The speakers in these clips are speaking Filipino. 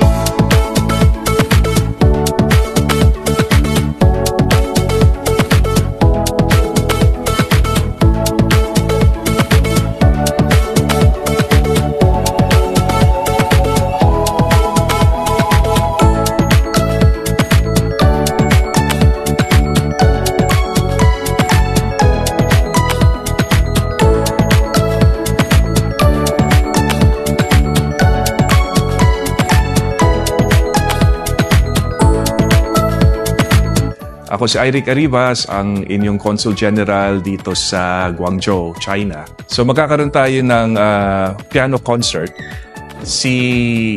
Oh. Ako si Eric Arribas, ang inyong Consul General dito sa Guangzhou, China. So magkakaroon tayo ng ah, piano concert. Si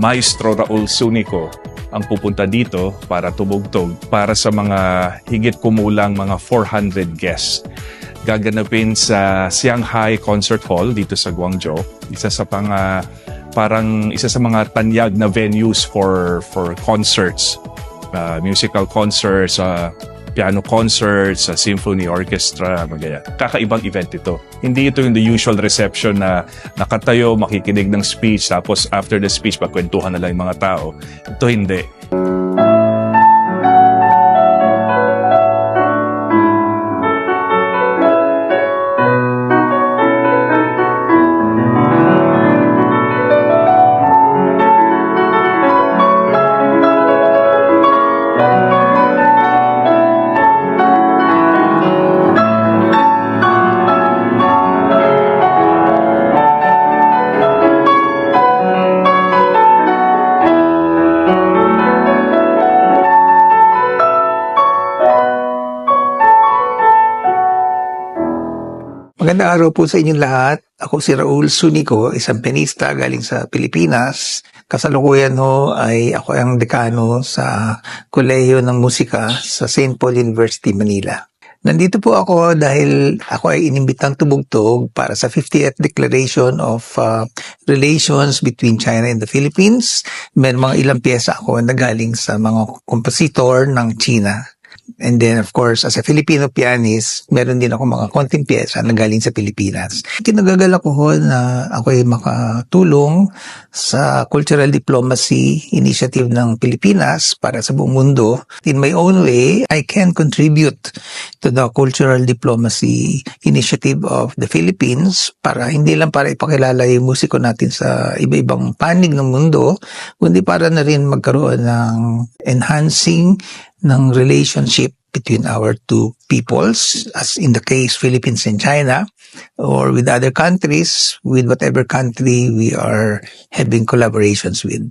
Maestro Raul Sunico ang pupunta dito para tumugtog para sa mga higit kumulang mga 400 guests. Gaganapin sa Shanghai Concert Hall dito sa Guangzhou. Isa sa pang ah, parang isa sa mga tanyag na venues for for concerts uh, musical concerts, uh, piano concerts, uh, symphony orchestra, mga ganyan. Kakaibang event ito. Hindi ito yung the usual reception na nakatayo, makikinig ng speech, tapos after the speech, pagkwentuhan na lang yung mga tao. Ito hindi. Magandang araw po sa inyong lahat. Ako si Raul Sunico, isang pianista galing sa Pilipinas. Kasalukuyan ho ay ako ang dekano sa Kolehiyo ng Musika sa St. Paul University, Manila. Nandito po ako dahil ako ay inimbitang tumugtog para sa 50th Declaration of uh, Relations between China and the Philippines. May mga ilang pyesa ako na galing sa mga kompositor ng China. And then, of course, as a Filipino pianist, meron din ako mga konting pyesa na galing sa Pilipinas. Kinagagalak ko ho na ako ay makatulong sa Cultural Diplomacy Initiative ng Pilipinas para sa buong mundo. In my own way, I can contribute to the Cultural Diplomacy Initiative of the Philippines para hindi lang para ipakilala yung musiko natin sa iba-ibang panig ng mundo, kundi para na rin magkaroon ng enhancing ng relationship between our two peoples, as in the case Philippines and China, or with other countries, with whatever country we are having collaborations with.